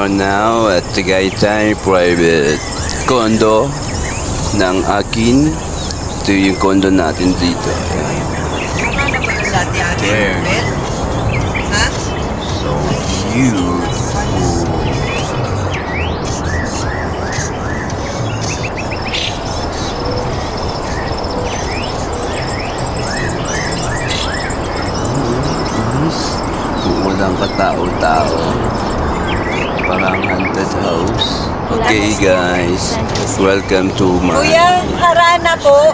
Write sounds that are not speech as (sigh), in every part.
Are now at Tagaytay Private Condo ng akin. Ito yung condo natin dito. There. So beautiful. Walang katao-tao, parang haunted house. Okay guys, welcome to my... Kuya, harana po.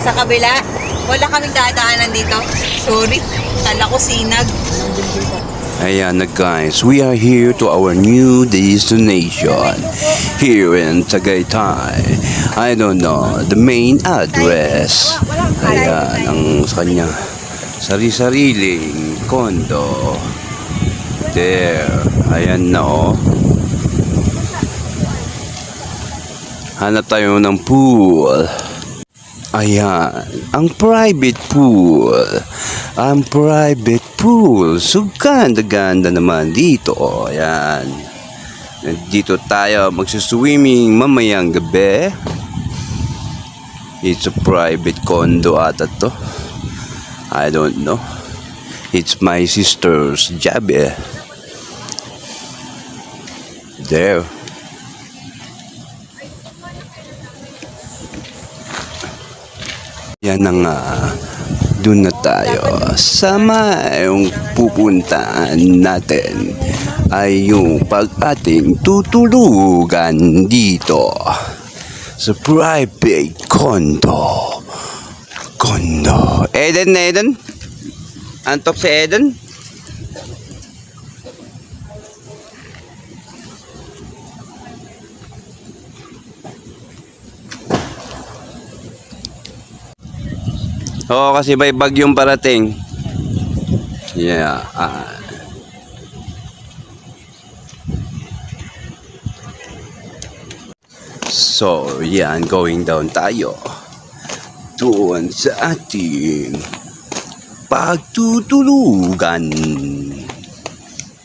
Sa kabila. Wala kaming dadaanan dito. Sorry. Kala ko sinag. Ayan na guys, we are here to our new destination here in Tagaytay. I don't know, the main address. Ayan, ang kanya sari-sariling kondo. There, ayan na oh. Hanap tayo ng pool. Ayan, ang private pool. Ang private pool. So, ganda-ganda naman dito. Ayan. Dito tayo magsiswimming mamayang gabi. It's a private condo ata to. I don't know. It's my sister's job eh. There. Yan na nga. Doon na tayo. Sama yung pupuntaan natin ay yung pag-ating tutulugan dito sa private condo. Condo. Eden, Eden? Antok si Eden? Oo, kasi may bagyong parating. Yeah. ah. so, yan. Going down tayo. Doon sa ating pagtutulugan.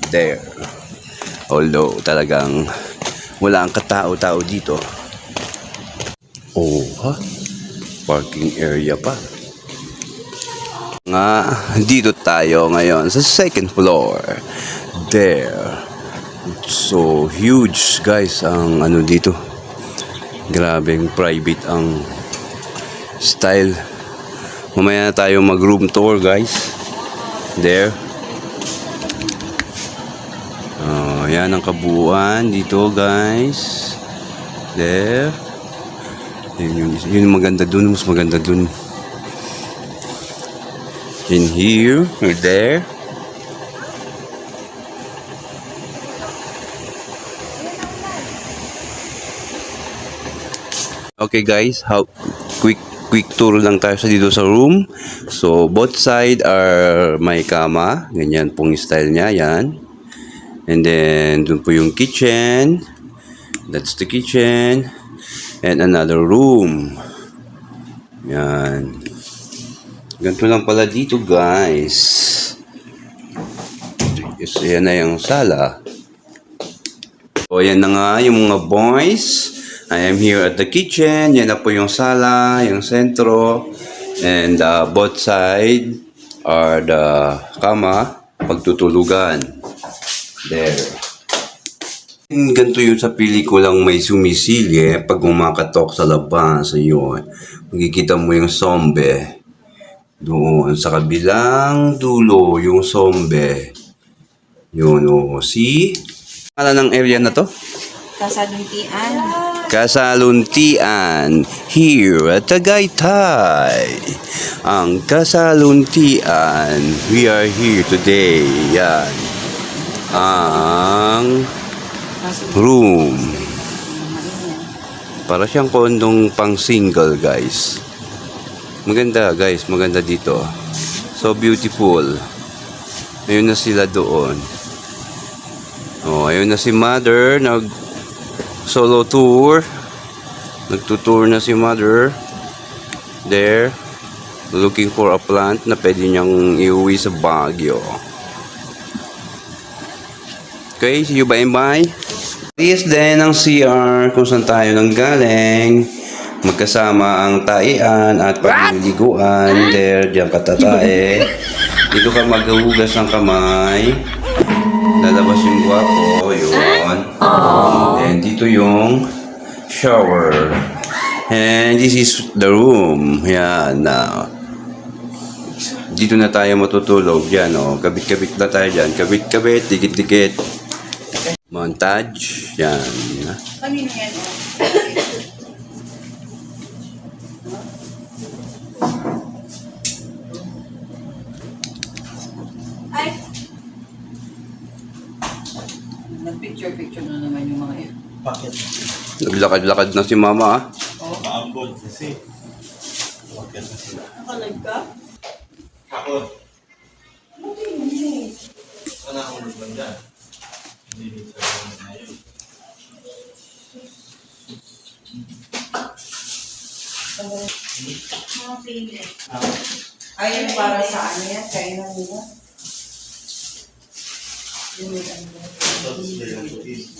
There. Although, talagang wala ang katao-tao dito. Oh, ha? Parking area pa nga dito tayo ngayon sa second floor. There. So huge guys ang ano dito. Grabing private ang style. Mamaya na tayo mag room tour guys. There. Oh, yan ang kabuuan dito guys. There. Yun yun yung maganda dun mas maganda dun in here or there. Okay guys, how quick quick tour lang tayo sa dito sa room. So both side are may kama, ganyan pong style niya, yan. And then dun po yung kitchen. That's the kitchen. And another room. Yan. Ganito lang pala dito, guys. Yes, yan na yung sala. O, yan na nga yung mga boys. I am here at the kitchen. Yan na po yung sala, yung sentro. And uh, both side are the kama, pagtutulugan. There. Ganito yun sa pelikulang may sumisili pag umakatok sa labas. Ayun. Magkikita mo yung zombie. Doon sa kabilang dulo yung sombe. Yun o. See? Ano ng area na to? Kasaluntian. Kasaluntian here at Tagaytay. Ang Kasaluntian. We are here today. Yan. Ang room. Para siyang kondong pang single guys. Maganda guys, maganda dito. So beautiful. Ayun na sila doon. Oh, ayun na si mother nag solo tour. Nagtutour na si mother. There. Looking for a plant na pwede niyang iuwi sa Baguio. Okay, see you bye bye. This din ang CR kung saan tayo nang galing. Magkasama ang taian at pagliliguan. There, diyan ka tatae. (laughs) Dito ka maghuhugas ng kamay. Lalabas yung gwapo. Yun. And dito yung shower. And this is the room. Yan. na dito na tayo matutulog. Yan, oh. Kabit-kabit na tayo dyan. Kabit-kabit, dikit-dikit. Montage. Yan. Kanino yan? Ay! Nag-picture-picture na naman yung mga yun. Bakit? Naglakad-lakad na si mama, ah. Paambon kasi. Bakit na sila? Nakalag ka? Ako. Wala akong naman dyan. Hindi din sa mga na yun. Ayun para sa ano yan, kainan nila. Tapos sila yung putis.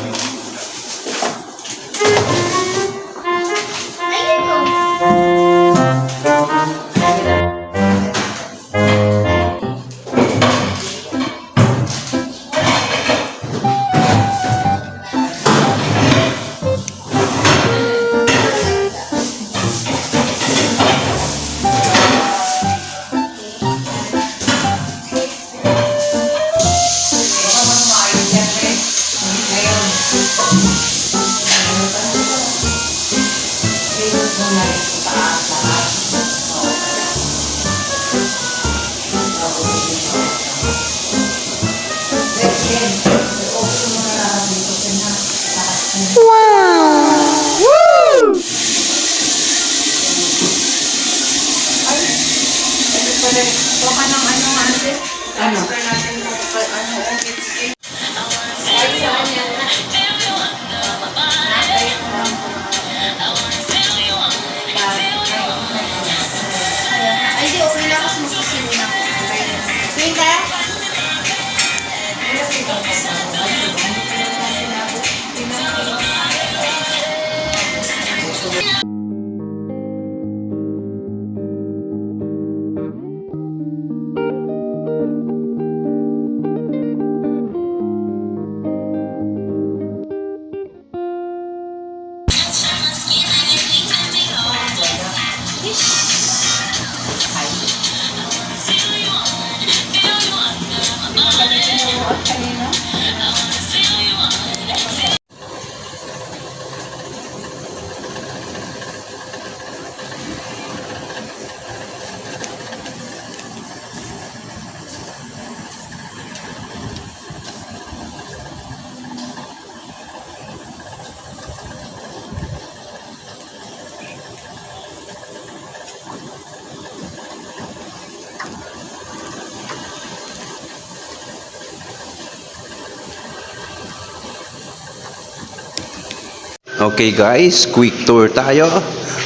Okay guys, quick tour tayo.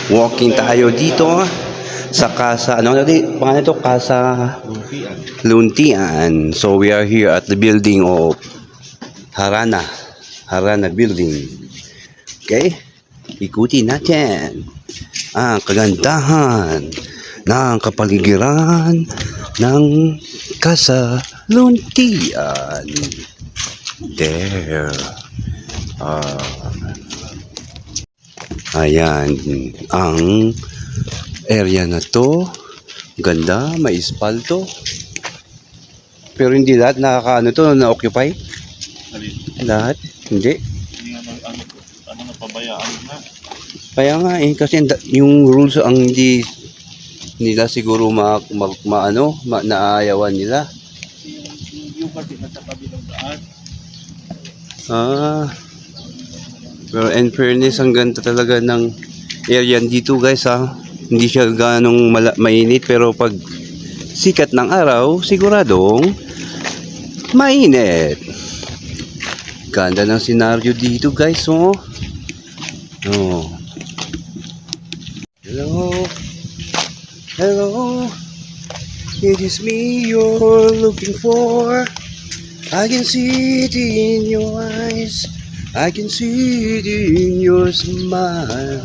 Walking tayo dito sa Casa, ano na di, pangalan ito? Casa. Luntian. So we are here at the building of Harana. Harana building. Okay? Ikutin natin ang kagandahan ng kapaligiran ng Casa Luntian. There. Ah. Ayan, ang area na to. Ganda, may espalto. Pero hindi lahat nakakaano to, na-occupy. Lahat, hindi. hindi nga nag, ano, ano na pabayaan na. Kaya nga eh, kasi yung rules ang hindi nila siguro ma, ma, maano, ma, naaayawan nila. Yung kasi nasa kabilang daan. Ah. Pero in fairness, ang ganda talaga ng area dito guys ha. Hindi siya ganong mainit pero pag sikat ng araw, siguradong mainit. Ganda ng senaryo dito guys oh. Oh. Hello. Hello. It is me you're looking for. I can see it in your eyes. I can see it in your smile.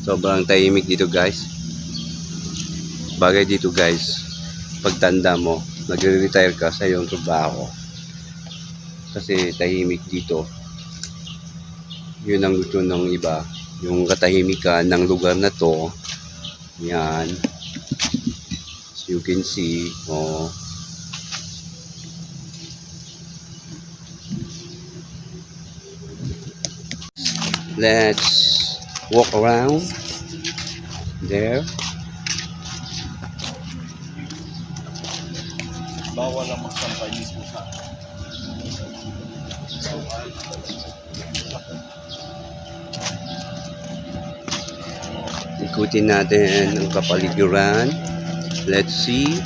Sobrang tahimik dito guys. Bagay dito guys. Pagtanda mo, nagre-retire ka sa iyong trabaho. Kasi tahimik dito. Yun ang gusto ng iba. Yung katahimikan ng lugar na to. Yan. As you can see. Oh. Let's walk around there. Bawal ang magsampay mismo sa Ikutin natin ang kapaligiran. Let's see.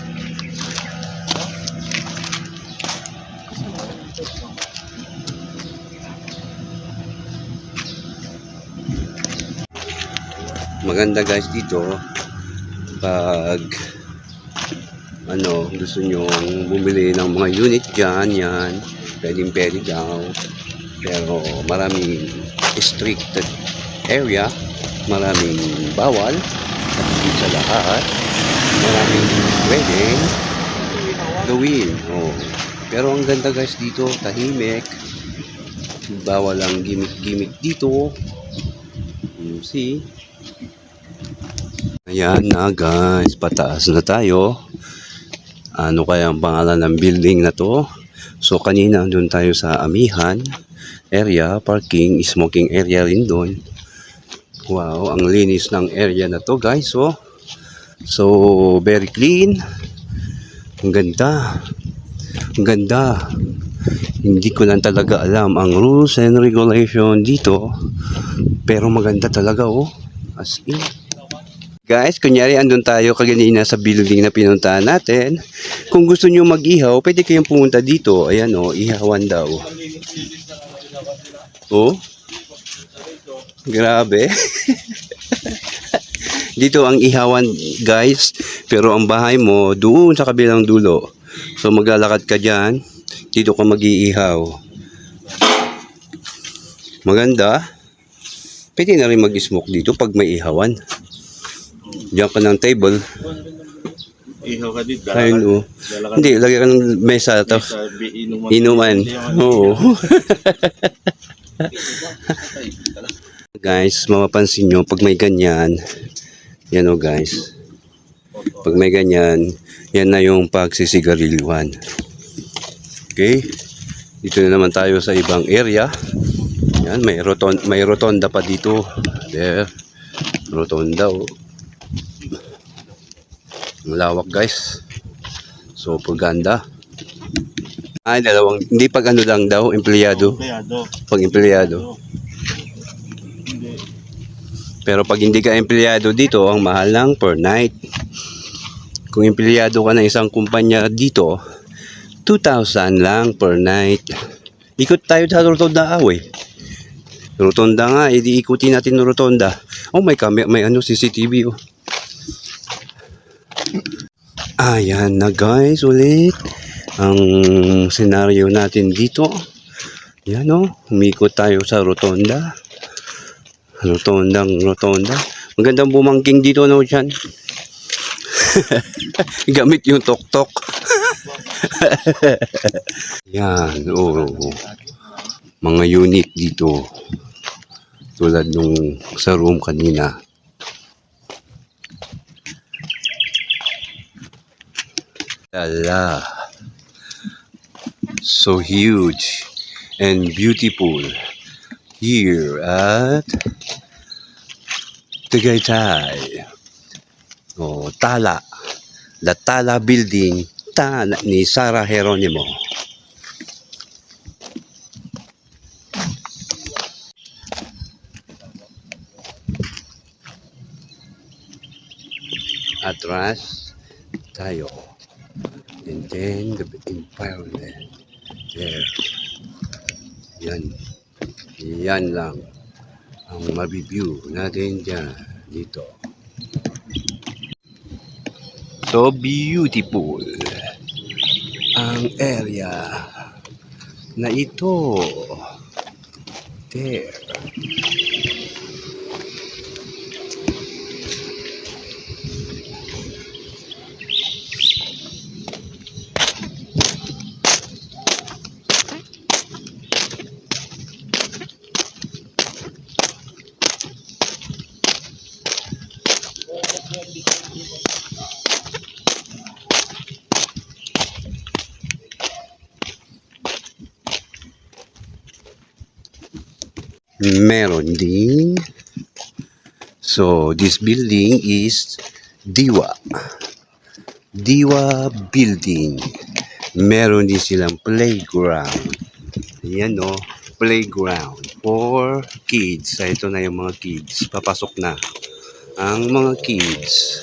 Maganda guys dito pag ano gusto nyo bumili ng mga unit dyan yan. Pwedeng pwede daw pero maraming restricted area maraming bawal at higit sa lahat. Maraming pwedeng gawin oh. pero ang ganda guys dito tahimik. Bawal ang gimmick-gimmick dito. You see? Ayan na guys pataas na tayo ano kaya ang pangalan ng building na to so kanina doon tayo sa amihan area parking smoking area rin doon Wow, ang linis ng area na to guys, oh. So, very clean. Ang ganda. Ang ganda. Hindi ko lang talaga alam ang rules and regulation dito. Pero maganda talaga, oh. As in. Guys, kunyari andun tayo kaganina sa building na pinuntahan natin. Kung gusto nyo mag-ihaw, pwede kayong pumunta dito. Ayan, oh, ihawan daw. Oh. Grabe. (laughs) Dito ang ihawan, guys. Pero ang bahay mo, doon sa kabilang dulo. So maglalakad ka dyan. Dito ka mag-iihaw. Maganda. Pwede na rin mag-smoke dito pag may ihawan. Diyan ka ng table. ihaw ka dito. Ayun, oh. Dala ka Hindi, lagay ka ng mesa. Bi- inuman. inuman. Oo. (laughs) guys, mapapansin nyo, pag may ganyan, yan o guys. Pag may ganyan, yan na yung pagsisigarilyuhan. Okay? Dito na naman tayo sa ibang area. Yan, may, roton may rotonda pa dito. There. Rotonda o. Ang lawak guys. So, ganda. Ay, dalawang, hindi pag ano lang daw, empleyado. Empleyado. Pag empleyado. Pero pag hindi ka empleyado dito, ang mahal lang per night. Kung empleyado ka ng isang kumpanya dito, 2,000 lang per night. Ikot tayo sa Rotonda Away. Rotonda nga, edi ikutin natin Rotonda. Oh, may camera, may ano, CCTV oh. Ayan na guys, ulit. ang senaryo natin dito. Yan o, umikot tayo sa rotonda. Rotondang rotonda. Magandang bumangking dito no dyan. (laughs) Gamit yung tok-tok. (laughs) Yan, oo. Mga unit dito. Tulad nung sa room kanina. Lala. So huge and beautiful here at Tagaytay. Oh, Tala. The Tala Building ta ni Sarah Geronimo. Atras tayo. And then the environment. There. Yan. Yan lang ang mabibiew natin dyan dito. So beautiful ang area na ito. There. Meron din. So, this building is Diwa. Diwa Building. Meron din silang playground. Ayan o, playground for kids. So, ito na yung mga kids. Papasok na ang mga kids.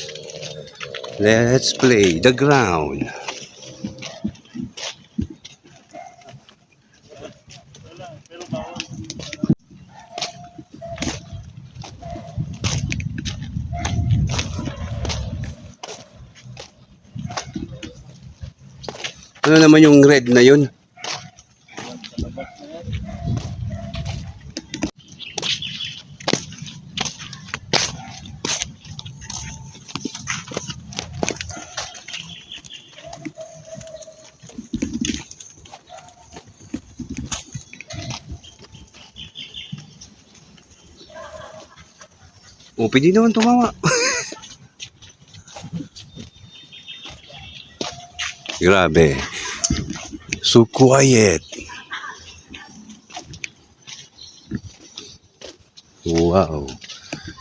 Let's play the ground. Ano naman yung red na yun? O, pwede naman tumawa. (laughs) Grabe. So quiet. Wow.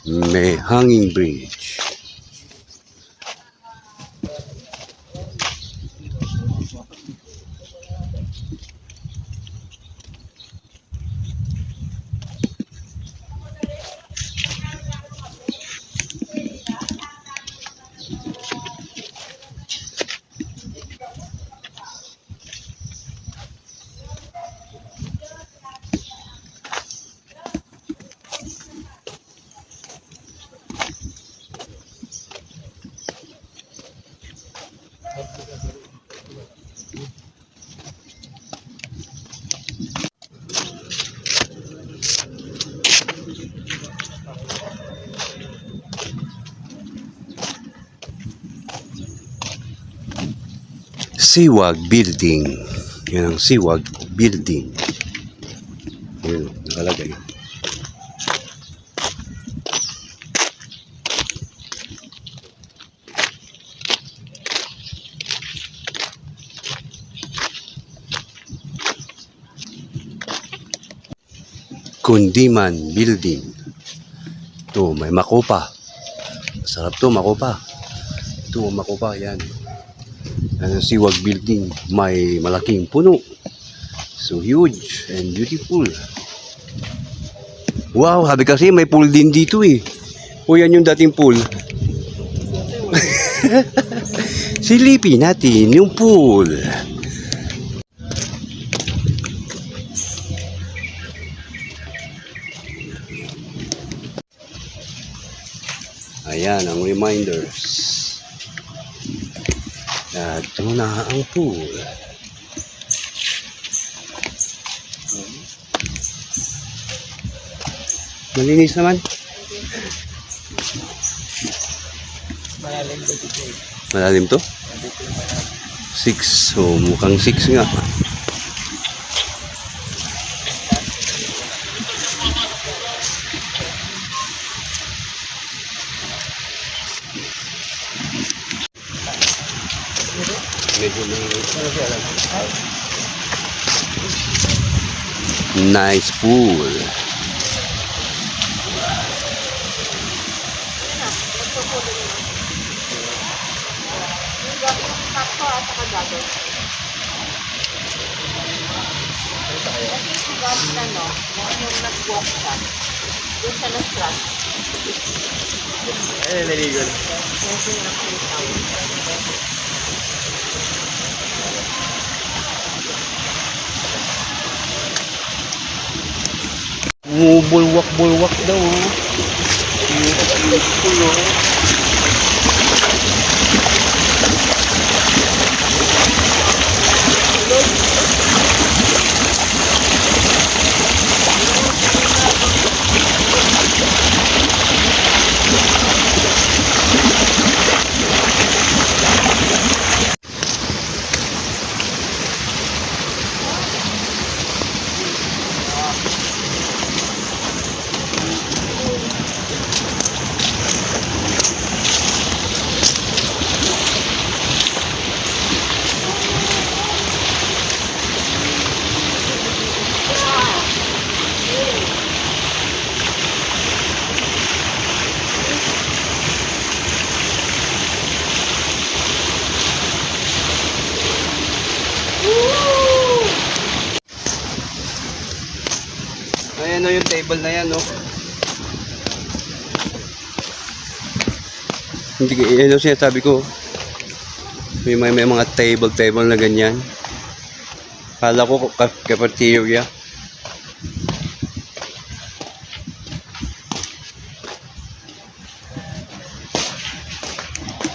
May hanging bridge. Siwag Building. Yan ang Siwag Building. Yan, nakalagay. Kundiman Building. Ito, may makopa. Masarap to, makopa. Ito, makopa, yan. Ang siwag building. May malaking puno. So huge and beautiful. Wow, sabi kasi may pool din dito eh. O yan yung dating pool. (laughs) Silipin natin yung pool. Ayan ang reminders. Ito na ang pool. Malinis naman. Malalim to? To? 6. So, mukhang 6 nga. Nice pool. Eh, naligo na. Bumubulwak-bulwak daw. Oh. Table na yan, oh. Hindi yan yung sinasabi ko. May, may, may mga table-table na ganyan. Kala ko cafeteria.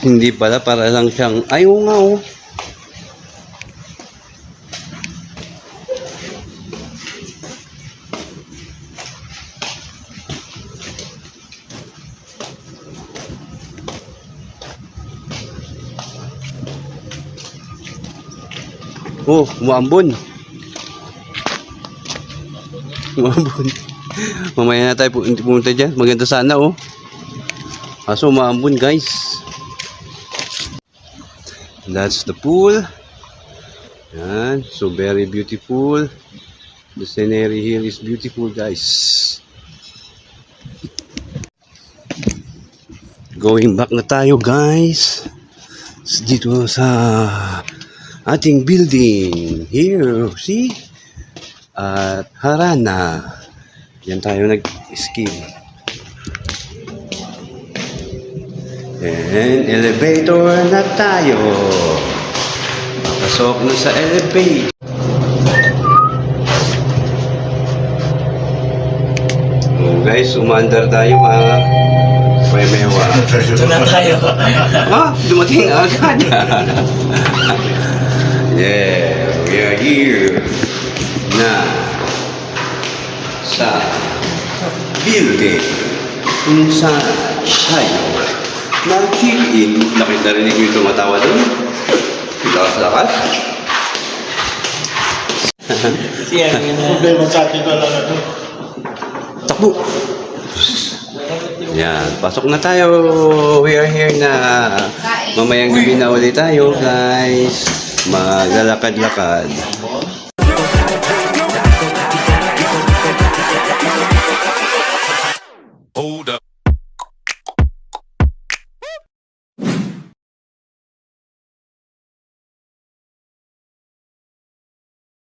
Hindi pala, para lang siyang, ay nga oh. Oh, umaambon. Umaambon. Mamaya na tayo pu- pumunta dyan. Maganda sana oh. Kaso umaambon guys. That's the pool. Yan. So very beautiful. The scenery here is beautiful guys. Going back na tayo guys. Dito sa ating building. Here, see? At Harana. Yan tayo nag-ski. And elevator na tayo. Papasok na sa elevator. Oh, guys, umandar tayo mga. Ito na tayo. (laughs) Ah, dumating agad. (laughs) yeah, we are here na sa building kung saan tayo nag-check-in. Nakita rin niyo yung tumatawa doon. Lakas-lakas. Siya, Problema sa akin na lang ito. Takbo! Yan, pasok na tayo. We are here na mamayang gabi na ulit tayo, guys. Maglalakad-lakad.